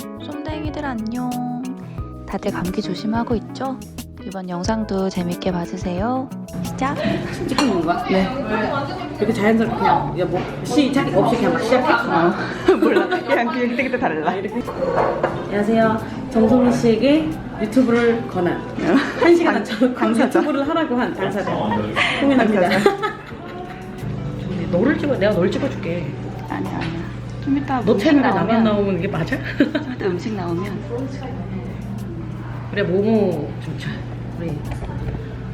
쏨댕이들 안녕. 다들 감기 조심하고 있죠? 이번 영상도 재밌게 봐주세요. 시작. 찍는 건가? 네. 이렇게 자연스럽게 그냥 야, 뭐 시작 없이 그냥 막 시작해. 어. 몰라. 그냥 그때 그때 달라. 안녕하세요. 정소민 씨에게 유튜브를 권한 한 시간 전 강사자. 유튜브를 하라고 한 당사자 홍윤아입니다. 너를 찍어 내가 널 찍어줄게. 아니야 아니야. 좀 이따 너 채널에 나만 나오면 나오면 이게 맞아? 좀 이따 음식 나오면 우리 모모 주자. 우리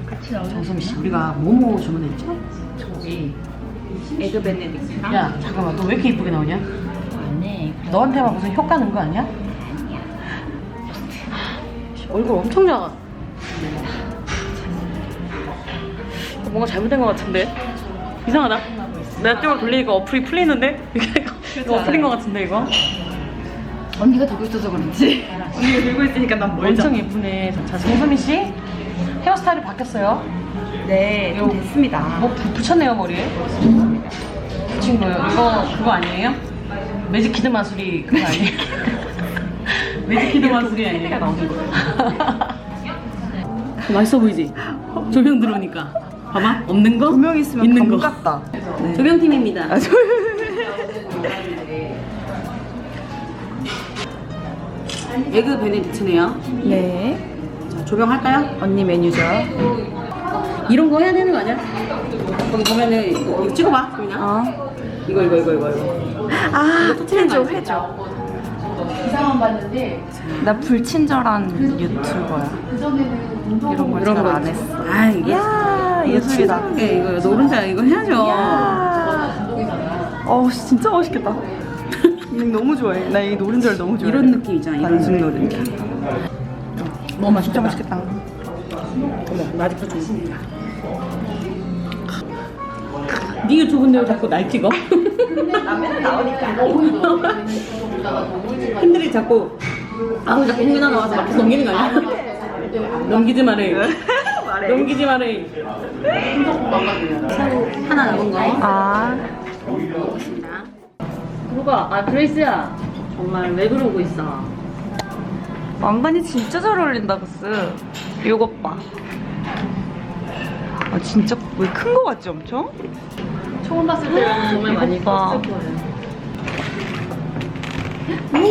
같이 나오면 정소민 씨 우리가 모모 주문했죠? 저기 에그 베네딕트. 야 잠깐만 너 왜 이렇게 이쁘게 나오냐? 아니. 너한테만 무슨 효과 는거 아니야? 얼굴 엄청 작아. 뭔가 잘못된 것 같은데? 이상하다. 내가 쪽을 돌리니까 어플이 풀리는데? 이거 어플인 것 같은데 이거? 언니가 들고 있어서 그런지. 언니가 들고 있으니까 난 멀죠. 엄청 예쁘네. 자, 정소민 씨 헤어스타일이 바뀌었어요. 네, 좀 됐습니다. 뭐 부- 붙였네요 머리에. 붙인 거예요. 이거 그거 아니에요? 매직 키드 마술이 그거 아니에요? 매직 키드 마술이 아니에요? 나오는 거예요. 맛있어 보이지? 조명 들어오니까. 봐봐 없는 거 분명 있으면 있는 감 거. 같다. 네. 조명팀입니다. 아, 저... 에그 베네딕트네요. 네. 자, 조명할까요? 언니 메뉴죠. 이런 거 해야 되는 거 아니야? 거기 보면은 이거, 이거 찍어봐, 그냥. 어. 이거 이거 이거 이거 이거. 아, 해줘? 해줘. 이상한 봤는데 나 불친절한 유튜버야. 이런 걸 이런 잘거 안. 했어. 아 이게 이거 예술이다. 이거 노른자 이거 해야죠. 어우, 진짜 맛있겠다. 음, 너무 좋아해. 나 이 노른자를 너무 좋아해. 이런 느낌 있잖아. 이런 반숙 느낌. 노른자. 너무 맛있다. 진짜 맛있겠다. 어머, 나 아직도 좀. 네 유튜브인데 왜 자꾸 날 찍어? 라면은 나오니까. 팬들이 자꾸 아우 자꾸 홍윤아 나와서 막 넘기는 거 아니야? 넘기지 말해. 말해. 넘기지 말해. 하나 남은 거. 아, 그러가 아 그레이스야 정말 왜 그러고 있어? 왕관이 진짜 잘 어울린다, 그스. 요것 봐. 아, 진짜 왜 큰 거 같지, 엄청? 처음 봤을 때랑 정말 많이 봐. 컸을 거예요.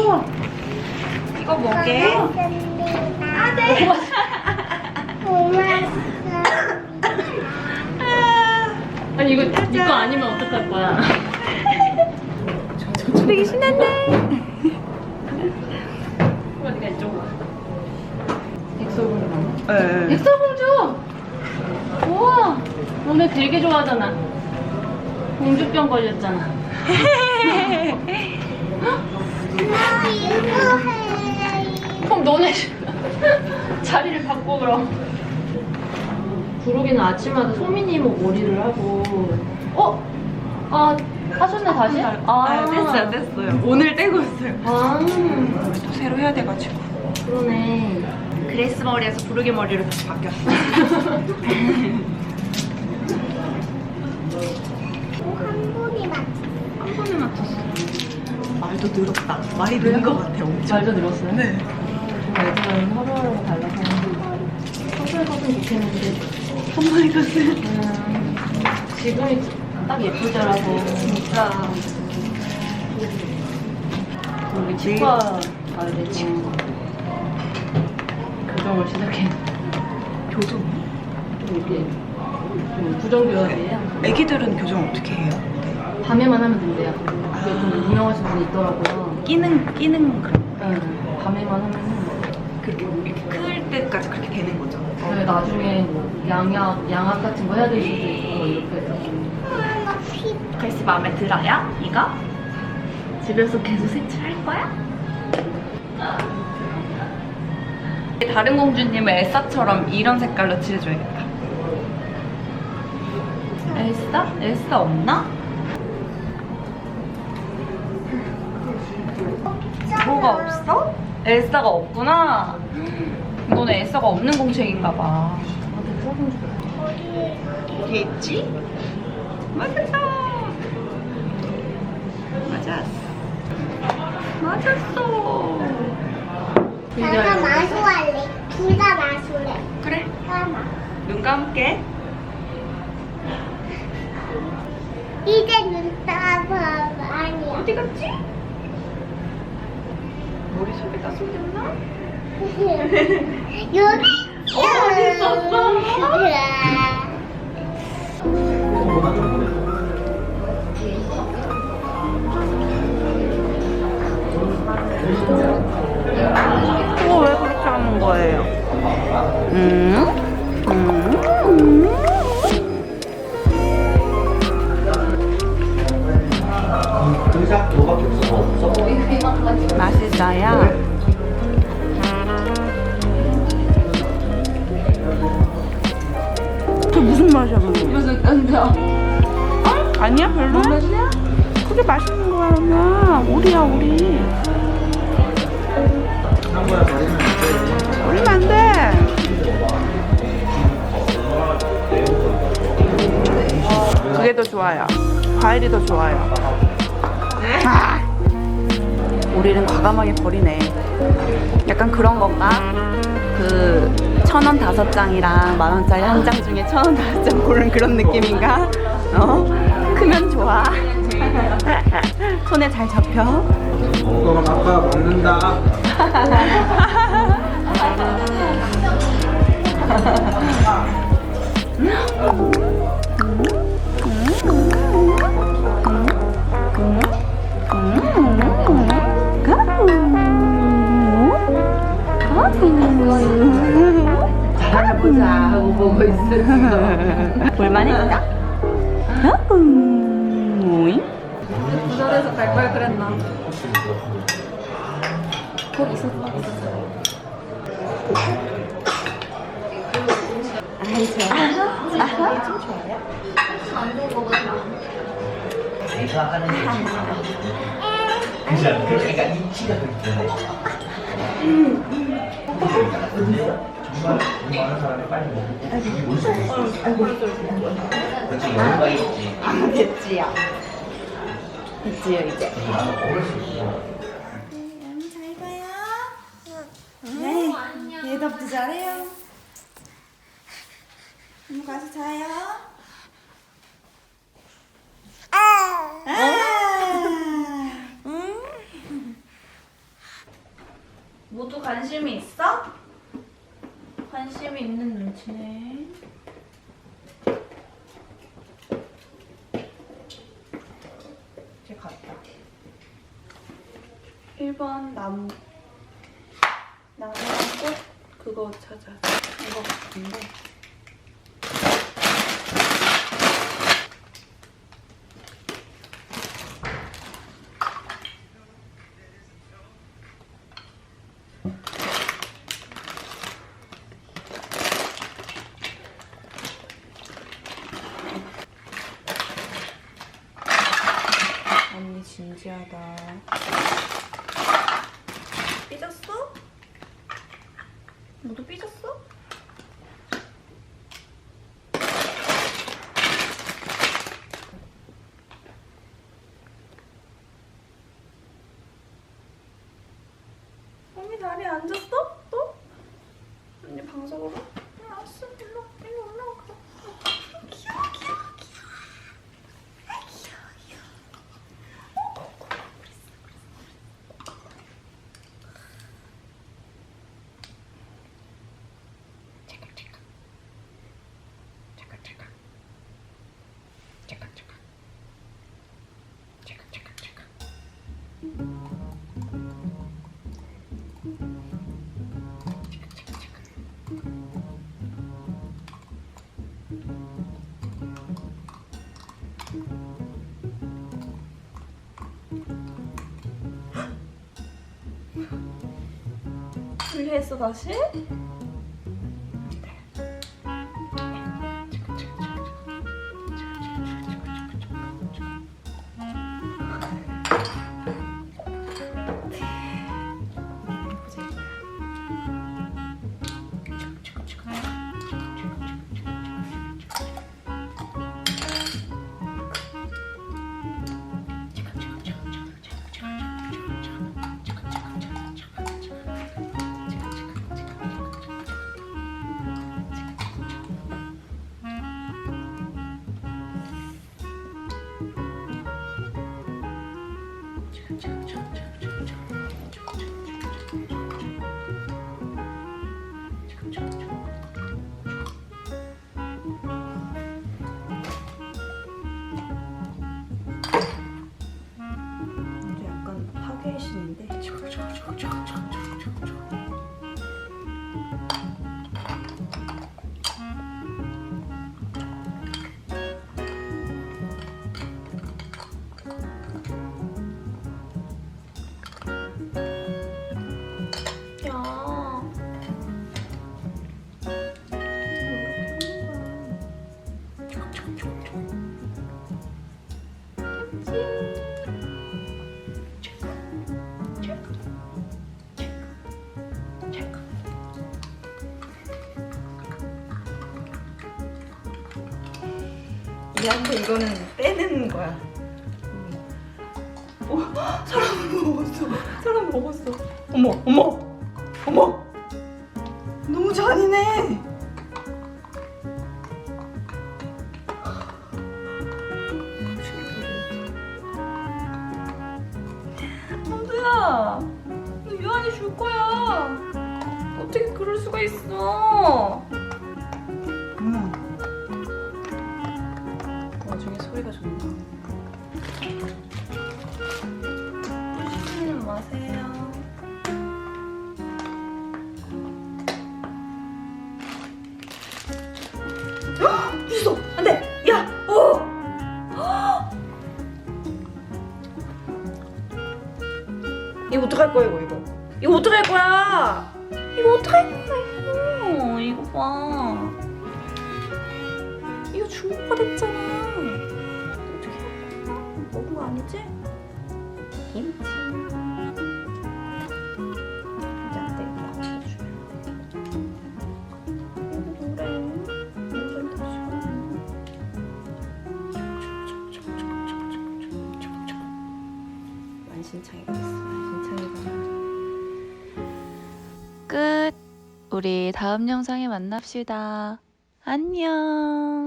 우와. 이거 뭐게? 아니 이거 이거 아니면 어떡할 거야? 되게 신났네. 어디가 이쪽으로? 백설공주. 네. 백설공주. 우와, 너네 되게 좋아하잖아. 공주병 걸렸잖아. 그럼 너네 자리를 바꿔 그럼. 부르기는 아침마다 소민이 뭐 머리를 하고. 어? 아 하셨네 다시? 아, 됐어요, 됐어요. 오늘 떼고 있어요. 아 또 새로 해야 돼가지고. 그러네. 그레이스 머리에서 부르게 머리로 다시 바뀌었어. 한 번에 맞췄어. 말도 늘었다. 말이 는것 같아, 엄청. 말도 늘었어요? 네. 요즘은 하루하루가 달라서 서술 같은 좋겠는데 한 번에 갔어요. 음, 지금이 딱 때라서 진짜. 우리 치과 가야 되고 교정을 시작해. 교정. 좀 이렇게 좀 부정교합이에요. 애기들은 교정 어떻게 해요? 밤에만 하면 된대요. 그게 좀 유명하신 분이 있더라고요. 끼는, 끼는 그런. 네, 밤에만 하면은 그렇게 이렇게 클 때까지 그렇게 나중에 뭐 양약 양악 같은 거 해야 될 수도 있고 이렇게 해서 글씨 마음에 들어요? 이거? 집에서 계속 색칠할 거야? 다른 공주님은 엘사처럼 이런 색깔로 칠해줘야겠다. 엘사? 엘사 없나? 뭐가 없어? 엘사가 없구나. 너는 엘사가 없는 공책인가 봐. 어디 있지? 맞았어. 맞았어. 맞았어. 내가 마술할래. 둘 다 마술해. 그래. 까마. 눈 감게. 이제 눈 따봐. 아니야. 어디 갔지? 머릿속에 다 숨겼나? 어, 왜 그렇게 하는 거예요? 음? 음? 아니야, 별로? 그게 맛있는 거야. 오리야, 오리. 한 거야 버리면 안 돼. 올리면 안 돼. 그게 더 좋아요. 과일이 더 좋아요. 아! 우리는 과감하게 버리네. 약간 그런 건가? 그, 천원 다섯 장이랑 만 원짜리 한 장 중에 천원 다섯 장 고른 그런 느낌인가? 어? 크면 좋아. 손에 잘 잡혀. 그럼 아빠 먹는다. 보자 하고 보고 있어 지금 볼만했다? 갈 걸 그랬나? 거기 있었어 아이 좋아 그지 않아? 그러니까 이치가 그렇게. 정말 돈 많은 사람이 빨리 먹고 이게 뭘수 있어? 그렇지 여유가 있지. 됐지요 됐지요 이제 먹을 수 있어. 네. 대답도 잘해요. 엄마 가서 자요. 모두 관심이 있어? 관심이 있는 눈치네. 이제 갔다. 1번 나무. 나무꽃 그거 찾아. 이거 같은데. 언니 진지하다. 삐졌어? 너도 삐졌어? 언니 다리에 앉았어? 또? 언니 방석으로? 분리했어 다시? 얘한테 이거는 빼는 거야. 오, 사람 먹었어. 사람 먹었어. 어머, 어머, 어머. 너무 잔인해. 남두야, 너 유한이 줄 거야. 어떻게 그럴 수가 있어? 있어. 안 돼. 야, 어. 이거 어떡할 거야, 이거, 이거. 이거 어떡할 거야? 이거 어떡할 거야, 이거. 이거 봐. 이거 중고가 됐잖아. 어떻게? 먹은 거 아니지? 김치. 우리 다음 영상에 만납시다. 안녕.